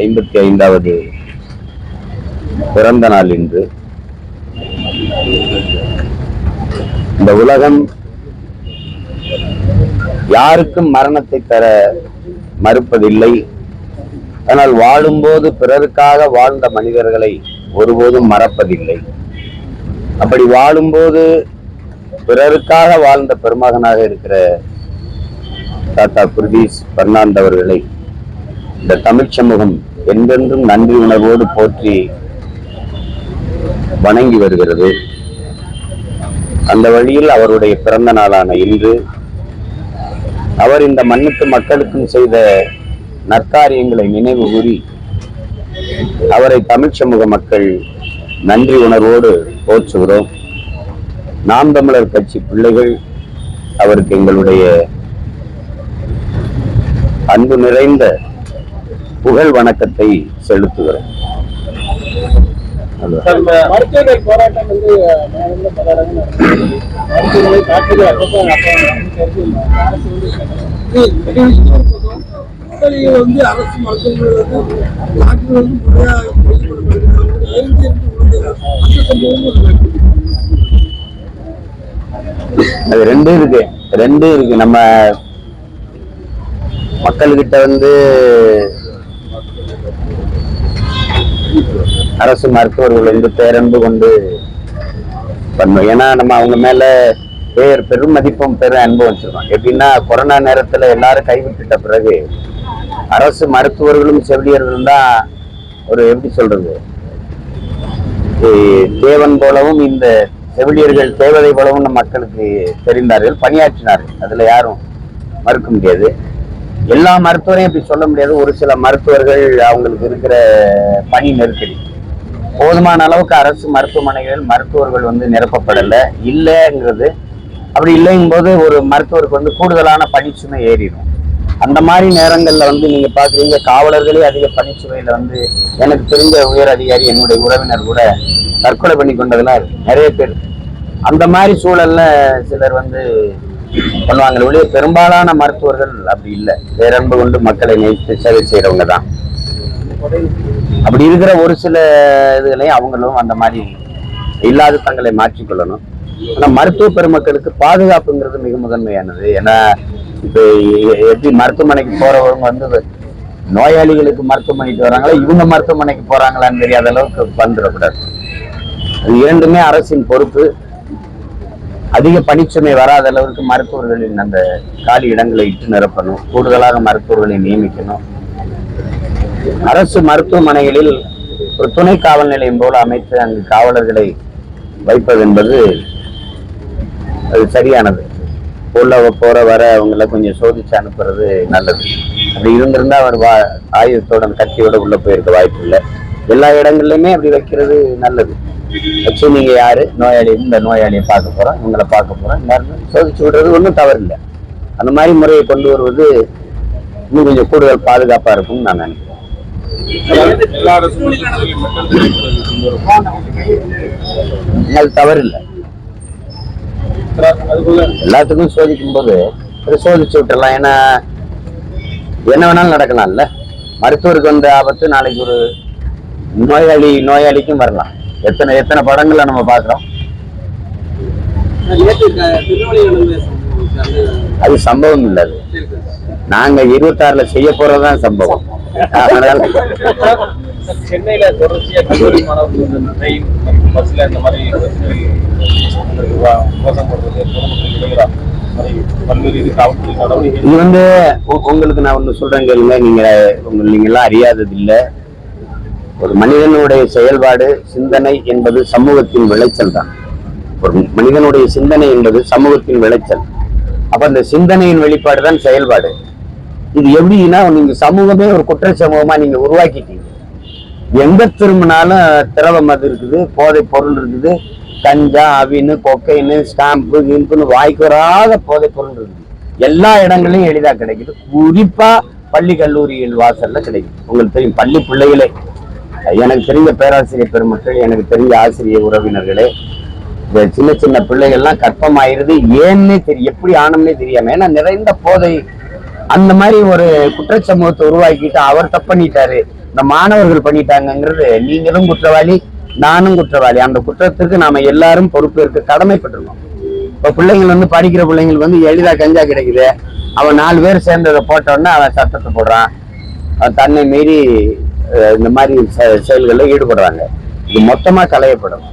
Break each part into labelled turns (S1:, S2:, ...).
S1: ஐம்பத்தி ஐந்தாவது பிறந்த நாள் இன்று. இந்த உலகம் யாருக்கும் மரணத்தை தர மறுப்பதில்லை. ஆனால் வாழும்போது பிறருக்காக வாழ்ந்த மனிதர்களை ஒருபோதும் மறப்பதில்லை. அப்படி வாழும்போது பிறருக்காக வாழ்ந்த பெருமகனாக இருக்கிற தாத்தா குர்தீஸ் பர்னாண்ட் அவர்களை இந்த தமிழ் சமூகம் என்றென்றும் நன்றி உணர்வோடு போற்றி வணங்கி வருகிறது. அந்த வழியில் அவருடைய பிறந்த நாளான இன்று அவர் இந்த மண்ணுக்கு மக்களுக்கும் செய்த நற்காரியங்களை நினைவு கூறி அவரை தமிழ் சமூக மக்கள் நன்றி உணர்வோடு போற்றுகிறோம். நாம் தமிழர் கட்சி பிள்ளைகள் அவருக்கு எங்களுடைய அன்பு நிறைந்த புகழ் வணக்கத்தை செலுத்துகிறோம்.
S2: மருத்துவர்கள் போராட்டம் வந்து மருத்துவர்களை தாக்குதல் அப்பப்போ அப்போ அரசு வந்து அரசு மருத்துவர்கள் வந்து வந்து முறையாக
S1: அது ரெண்டும் இருக்கு ரெண்டும் இருக்கு. நம்ம மக்கள்கிட்ட வந்து அரசு மருத்துவர்கள் வந்து பேரன்பு கொண்டு பண்ணும். ஏன்னா நம்ம அவங்க மேல பேர் பெரும் மதிப்பும் பெரும் அன்பும் வச்சிருக்கோம். எப்படின்னா கொரோனா நேரத்துல எல்லாரும் கைவிட்டுட்ட பிறகு அரசு மருத்துவர்களும் செவிலியர்களும் தான் ஒரு எப்படி சொல்றது? தேவன் போலவும் இந்த செவிலியர்கள் தேவதை போலவும் நம் மக்களுக்கு தெரிந்தார்கள் பணியாற்றினார்கள். அதுல யாரும் மறுக்க முடியாது. எல்லா மருத்துவரையும் இப்படி சொல்ல முடியாது. ஒரு சில மருத்துவர்கள் அவங்களுக்கு இருக்கிற பணி நெருக்கடி. போதுமான அளவுக்கு அரசு மருத்துவமனைகள் மருத்துவர்கள் வந்து நிரப்பப்படலை. இல்லைங்கிறது அப்படி இல்லைங்கும் போது ஒரு மருத்துவருக்கு வந்து கூடுதலான பணிச்சுமை ஏறிடும். அந்த மாதிரி நேரங்களில் வந்து நீங்க பாக்குறீங்க காவலர்களே அதிக பணிச்சுமையில வந்து எனக்கு தெரிஞ்ச உயர் அதிகாரி என்னுடைய உறவினர் கூட தற்கொலை பண்ணி கொண்டதெல்லாம் இருக்கு. நிறைய பேர். அந்த மாதிரி சூழல்ல சிலர் வந்து பண்ணுவாங்க ஒழிய பெரும்பாலான மருத்துவர்கள் அப்படி இல்லை. பேரன்பு கொண்டு மக்களை நேசித்து சேவை செய்கிறவங்க தான். அப்படி இருக்கிற ஒரு சில இதுகளையும் அவங்களும் அந்த மாதிரி இல்லாத தங்களை மாற்றிக்கொள்ளணும். ஆனா மருத்துவ பெருமக்களுக்கு பாதுகாப்புங்கிறது மிக முதன்மையானது. ஏன்னா இப்போ எப்படி மருத்துவமனைக்கு போறவங்க வந்து நோயாளிகளுக்கு மருத்துவமனைக்கு வராங்களா இவங்க மருத்துவமனைக்கு போறாங்களான்னு தெரியாத அளவுக்கு வந்துடக்கூடாது. அது இரண்டுமே அரசின் பொறுப்பு. அதிக பணிச்சுமை வராத அளவுக்கு மருத்துவர்களின் அந்த காலி இடங்களை இட்டு நிரப்பணும். கூடுதலாக மருத்துவர்களை நியமிக்கணும். அரசு மருத்துவமனைகளில் ஒரு துணை காவல் நிலையம் போல அமைத்து அங்கு காவலர்களை வைப்பது என்பது அது சரியானது. உள்ள போற வர அவங்கள கொஞ்சம் சோதிச்சு அனுப்புறது நல்லது. அப்படி இருந்திருந்தா அவர் வா ஆயுதத்தோட கட்சியோட உள்ள போயிருக்க வாய்ப்பு இல்லை. எல்லா இடங்கள்லையுமே அப்படி வைக்கிறது நல்லது. வச்சு நீங்க யாரு? நோயாளி இந்த நோயாளியை பார்க்க போறோம் இவங்களை பார்க்க போறோம். எல்லாருமே சோதிச்சு விடுறது ஒன்றும் தவறு இல்லை அந்த மாதிரி முறையை கொண்டு வருவது இன்னும் கொஞ்சம் கூடுதல் பாதுகாப்பா இருக்கும்னு நான் நினைக்கிறேன்.
S3: எல்லா அரசு மருத்துவமனைகளிலும் மக்கள் கிடைக்கிறது கொண்டு வரும்
S1: அது தவறு இல்லை.
S3: அதுக்குள்ள
S1: எல்லாத்துக்கும் சோதிக்கும் போது சோதிச்சு விட்டுறலாம். ஏன்னா என்ன வேணாலும் நடக்கலாம்ல. மருத்துவருக்கு வந்த ஆபத்து நாளைக்கு ஒரு நோயாளி நோயாளிக்கும் வரலாம். எத்தனை எத்தனை படங்களை நம்ம பார்க்குறோம். அது சம்பவம் இல்லை அது. நாங்க இருபத்தாறுல செய்ய போறதுதான் சம்பவம். அதனால
S3: சென்னையில தொடர்ச்சியா கல்லூரி மாணவர்கள் ட்ரெயின் பஸ்ல இந்த மாதிரி இது
S1: வந்து உங்களுக்கு நான் ஒண்ணு சொல்றேன் கேளுங்க. நீங்க உங்க நீங்க எல்லாம் அறியாதது இல்ல ஒரு மனிதனுடைய செயல்பாடு சிந்தனை என்பது சமூகத்தின் விளைச்சல் தான். ஒரு மனிதனுடைய சிந்தனை என்பது சமூகத்தின் விளைச்சல். அப்ப அந்த சிந்தனையின் வெளிப்பாடு தான் செயல்பாடு. இது எப்படின்னா நீங்க சமூகமே ஒரு குற்ற சமூகமா நீங்க உருவாக்கிட்டீங்க. எங்க திரும்பினாலும் திரவ மது இருக்குது போதை பொருள் இருக்குது. கஞ்சா அவின்னு கொக்கைன்னு ஸ்டாம்பு இன்புன்னு வாய்க்கு வராத போதை பொருள் இருக்குது. எல்லா இடங்களையும் எளிதாக கிடைக்குது. குறிப்பா பள்ளி கல்லூரிகள் வாசல்ல கிடைக்குது. உங்களுக்கு தெரியும் பள்ளி பிள்ளைகளே. எனக்கு தெரிஞ்ச பேராசிரியர் பெருமக்கள் எனக்கு தெரிஞ்ச ஆசிரியர் உறவினர்களே இந்த சின்ன சின்ன பிள்ளைகள்லாம் கற்பமாயிருது ஏன்னே தெரியும் எப்படி ஆனம்னே தெரியாம ஏன்னா நிறைந்த போதை அந்த மாதிரி ஒரு குற்றச்சமூகத்தை உருவாக்கிட்டு அவர் தப்பு பண்ணிட்டாரு. இந்த மாணவர்கள் பண்ணிட்டாங்கிறது நீங்களும் குற்றவாளி நானும் குற்றவாளி. அந்த குற்றத்திற்கு நாம எல்லாரும் பொறுப்பேற்க கடமைப்பட்டிருக்கோம். இப்ப பிள்ளைங்கள் வந்து படிக்கிற பிள்ளைங்களுக்கு வந்து எளிதா கஞ்சா கிடைக்குது. அவன் நாலு பேர் சேர்ந்ததை போட்டோன்னா அவன் சட்டத்தை போடுறான். அவன் தன்னை மீறி இந்த மாதிரி செ- செயல்களில் ஈடுபடுறாங்க. இது மொத்தமா களையப்படும்.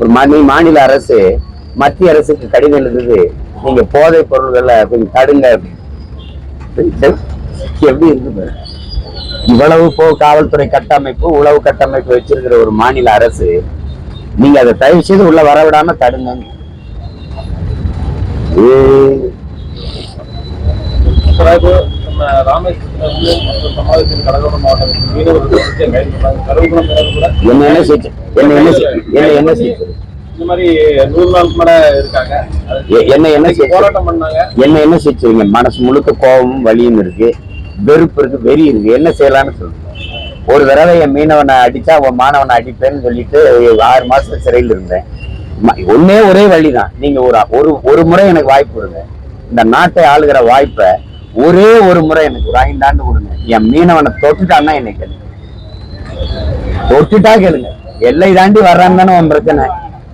S1: ஒரு மாநில மாநில அரசு மத்திய அரசுக்கு கடிதம் எழுதுது. நீங்க போதைப் பொருள்களை கொஞ்சம் தடுங்க அப்படின்னு. எப்படி இருக்கு பாரு. இவ்வளவு போ காவல்துறை கட்டமைப்பு உளவு கட்டமைப்பு வச்சிருக்கிற ஒரு மாநில அரசு நீங்க அதை தயவு செய்து உள்ள வரவிடாம தடுங்க. என்ன என்ன என்ன என்ன
S3: இந்த மாதிரி நூறு நாள் கூட இருக்காங்க.
S1: என்ன என்ன
S3: போராட்டம் பண்ணாங்க.
S1: என்ன என்ன செஞ்சுருங்க மனசு முழுக்க கோபமும் வலியும் இருக்கு. வெறுப்பு இருக்கு வெறி இருக்கு. என்ன செய்யலாம்னு சொல்லுங்க. ஒரு தடவை என் மீனவனை அடிச்சா உன் மாணவனை அடிப்பேன்னு சொல்லிட்டு ஆறு மாசம் சிறையில் இருந்தேன். ஒண்ணே ஒரே வழிதான். நீங்க ஒரு ஒரு ஒரு முறை எனக்கு வாய்ப்பு கொடுங்க. இந்த நாட்டை ஆளுகிற வாய்ப்பை ஒரே ஒரு முறை எனக்கு ஒரு ஐந்தாண்டு கொடுங்க. என் மீனவனை தொட்டுட்டான்னா என்னை கேளுங்க. தொட்டுட்டா கேளுங்க. எல்லை தாண்டி வர்றான்னு தானே உன் பிரச்சனை.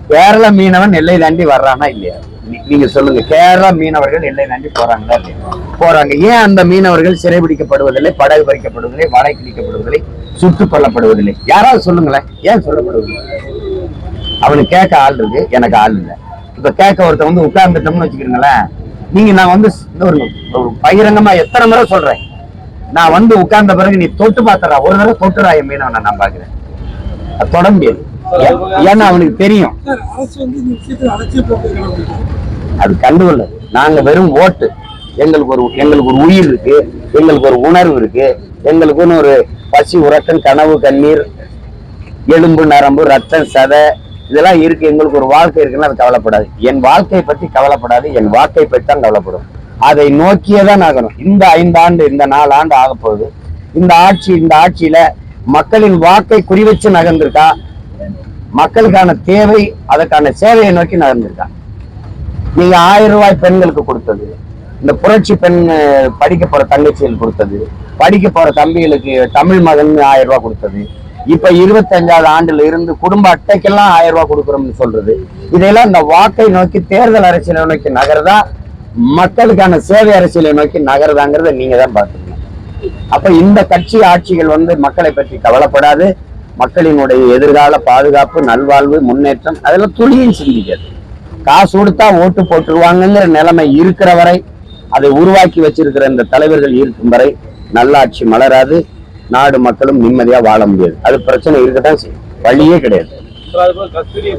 S1: கேரள மீனவன் எல்லை தாண்டி வர்றானா இல்லையா? நீ- நீங்க சொல்லுங்க. கேரள மீனவர்கள் எல்லை தாண்டி போறாங்களா இல்லையா? போறாங்க. ஏன் அந்த மீனவர்கள் சிறைபிடிக்கப்படுவதில்லை படகு பறிக்கப்படுவதில்லை வலை கிழிக்கப்படுவதில்லை சுட்டுக் கொல்லப்படுவதில்லை? யாராவது சொல்லுங்களேன். ஏன் சொல்லப்படுவதில்லை அவனுக்கு கேட்க ஆள் இருக்கு. எனக்கு ஆள் இல்லை. இப்ப கேட்க ஒருத்தன் வந்து உட்கார்ந்துட்டோம்னு வச்சுக்கிறீங்களேன். நீங்க நான் வந்து ஒரு பகிரங்கமா எத்தனை முறை சொல்றேன். நான் வந்து உட்கார்ந்த பிறகு நீ தொட்டு பாத்துறா ஒரு தடவை தொட்டுறா என் மீனவனை நான் பாக்குறேன் தொட முடியாது. ஏன்னா அவனுக்கு தெரியும். அது கண்டுகொள்ள. நாங்க வெறும் ஓட்டு. எங்களுக்கு ஒரு எங்களுக்கு ஒரு உயிர் இருக்கு. எங்களுக்கு ஒரு உணர்வு இருக்கு. எங்களுக்குன்னு ஒரு பசி உறக்கம் கனவு கண்ணீர் எலும்பு நரம்பு ரத்தம் சதை இதெல்லாம் இருக்கு. எங்களுக்கு ஒரு வாழ்க்கை இருக்குன்னா அது கவலைப்படாது. என் வாழ்க்கையை பற்றி கவலைப்படாது. என் வாழ்க்கை பற்றி தான் கவலைப்படும். அதை நோக்கியே தான் ஆகணும். இந்த ஐந்தாண்டு இந்த நாலு ஆண்டு ஆக போகுது இந்த ஆட்சி இந்த ஆட்சியில மக்களின் வாக்கை குறிவச்சு நகர்ந்திருக்கா? மக்களுக்கான தேவை அதற்கான சேவையை நோக்கி நடந்திருக்காங்க நீங்க ஆயிரம் ரூபாய் பெண்களுக்கு கொடுத்தது இந்த புரட்சி பெண் படிக்க போற தங்கச்சிகள் கொடுத்தது படிக்க போற தம்பிகளுக்கு தமிழ் மகன் ஆயிரம் ரூபாய் கொடுத்தது இப்ப இருபத்தஞ்சாவது ஆண்டுல இருந்து குடும்ப அட்டைக்கெல்லாம் ஆயிரம் ரூபாய் கொடுக்குறோம்னு சொல்றது இதெல்லாம் இந்த வாக்கை நோக்கி தேர்தல் அரசியலை நோக்கி நகர்தா மக்களுக்கான சேவை அரசியலை நோக்கி நகர்தாங்கிறத நீங்க தான் பாத்துக்கணும் அப்ப இந்த கட்சி ஆட்சிகள் வந்து மக்களை பற்றி கவலைப்படாது மக்களினுடைய எதிர்கால பாதுகாப்பு நல்வாழ்வு முன்னேற்றம் அதெல்லாம் துளியும் சிந்திக்காது. காசு கொடுத்தா ஓட்டு போட்டுருவாங்கங்கிற நிலைமை இருக்கிற வரை அதை உருவாக்கி வச்சிருக்கிற இந்த தலைவர்கள் இருக்கும் வரை நல்லாட்சி மலராது நாடு மக்களும் நிம்மதியா வாழ முடியாது. அது பிரச்சனை இருக்கத்தான் செய்யும். வழியே கிடையாது.
S3: கஸ்தூரியை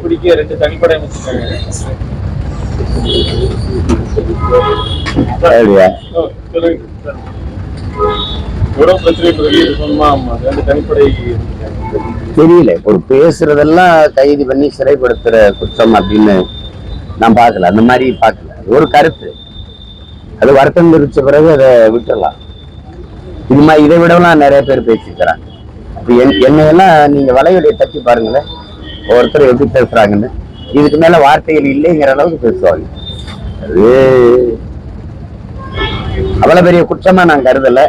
S3: பிரச்சனை ரெண்டு
S1: தெரியல. ஒரு பேசுறதெல்லாம் கைது பண்ணி சிறைப்படுத்துற குற்றம் அப்படின்னு நான் பார்க்கல. அந்த மாதிரி பார்க்கல. ஒரு கருத்து. அது வருத்தம் தெரிவிச்ச பிறகு அதை விட்டுடலாம் இது மாதிரி இதை விடலாம் நிறைய பேர் பேசிக்கிறாங்க. அப்போ என் என்னையெல்லாம் நீங்க வலையுடைய தட்டி பாருங்களேன். ஒருத்தர் எப்படி பேசுகிறாங்கன்னு இதுக்கு மேல வார்த்தைகள் இல்லைங்கிற அளவுக்கு பேசுவாங்க. அது அவ்வளவு பெரிய குற்றமா நான் கருதல.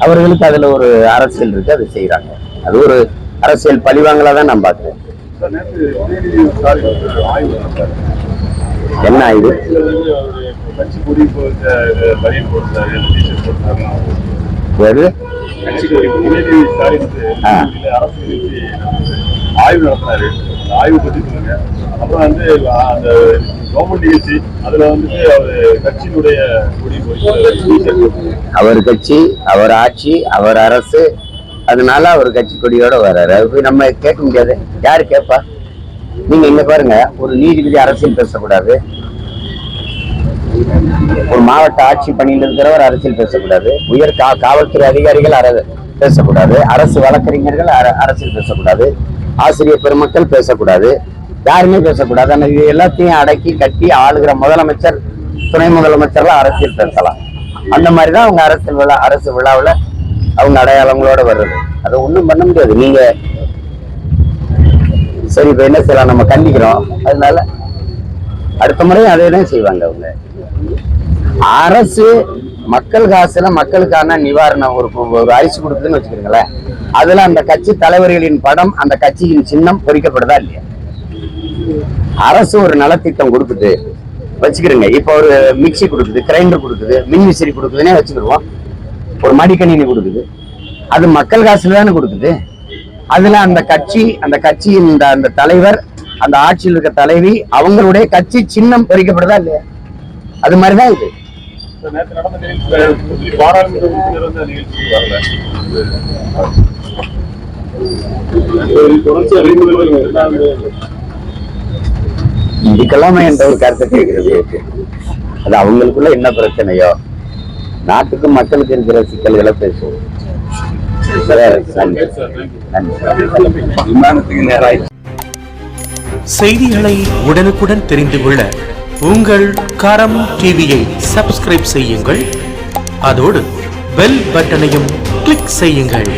S1: அவர்களுக்கு அதுல ஒரு அரசியல் இருக்கு அதை செய்யறாங்க அது ஒரு அரசியல் பழிவாங்களா தான் நான் பாக்குறேன்
S3: ஆய்வு
S1: என்ன ஆயுது?
S3: வந்து ஆய்வு நடத்தினாரு ஆய்வு பத்தி சொல்லுங்க. அப்புறம் வந்து அந்த
S4: கவர்மெண்ட் நிகழ்ச்சி அதுல வந்துட்டு அவர் கட்சியினுடைய கொடி
S1: அவர் கட்சி அவர் ஆட்சி அவர் அரசு அதனால அவர் கட்சி கொடியோட வர்றாரு. அது போய் நம்ம கேட்க முடியாது. யாரு கேட்பா நீங்க இங்க பாருங்க. ஒரு நீதிபதி அரசியல் பேசக்கூடாது. ஒரு மாவட்ட ஆட்சி பணியில் இருக்கிறவர் அரசியல் பேசக்கூடாது. உயர் கா காவல்துறை அதிகாரிகள் அர பேசக்கூடாது. அரசு வழக்கறிஞர்கள் அர- அரசியல் பேசக்கூடாது. ஆசிரியர் பெருமக்கள் பேசக்கூடாது. யாருமே பேசக்கூடாது. ஆனால் இது எல்லாத்தையும் அடக்கி கட்டி ஆளுகிற முதலமைச்சர் துணை முதலமைச்சர்லாம் அரசியல் பேசலாம். அந்த மாதிரி தான் அவங்க அரசியல் விழா அரசு விழாவில் அவங்க அடையாளங்களோட வர்றது. அதை ஒன்றும் பண்ண முடியாது. நீங்க சரி இப்போ என்ன செய்யலாம்? நம்ம கண்டிக்கிறோம். அதனால அடுத்த முறையும் அதே தான் செய்வாங்க அவங்க. அரசு மக்கள் காசுல மக்களுக்கான நிவாரணம் ஒரு ஒரு அரிசி கொடுக்குதுன்னு வச்சுக்கிறீங்களேன் அதுல அந்த கட்சி தலைவர்களின் படம் அந்த கட்சியின் சின்னம் பொறிக்கப்படுதா இல்லையா? அரசு ஒரு நலத்திட்டம் கொடுக்குது. வச்சுக்கிறீங்க. இப்போ ஒரு மிக்ஸி கொடுக்குது கிரைண்டர் கொடுக்குது மின் விசிறி கொடுக்குதுன்னே வச்சுக்கிடுவோம் ஒரு மடிக்கணினி கொடுக்குது. அது மக்கள் காசுல தானே கொடுக்குது. அதுல அந்த கட்சி அந்த கட்சியின் இந்த அந்த தலைவர் அந்த ஆட்சியில் இருக்க தலைவி அவங்களுடைய கட்சி சின்னம் பொறிக்கப்படுதா இல்லையா? அது மாதிரிதான் இது.
S4: நேற்று நடந்த நிகழ்ச்சி பாராளுமன்ற உறுப்பினர் வந்து அந்த நிகழ்ச்சிக்கு வரல தொடர்ச்சியா வெளிமுதல்வர் இரண்டாவது
S1: இதுக்கெல்லாமே என்ற ஒரு கருத்தை கேட்கறது இருக்கு. அது அவங்களுக்குள்ள என்ன பிரச்சனையோ நாட்டுக்கும் மக்களுக்கு இருக்கிற சிக்கல்களை பேசுவோம்.
S5: செய்திகளை உடனுக்குடன் தெரிந்து கொள்ள உங்கள் கரம் டிவியை சப்ஸ்கிரைப் செய்யுங்கள். அதோடு பெல் பட்டனையும் கிளிக் செய்யுங்கள்.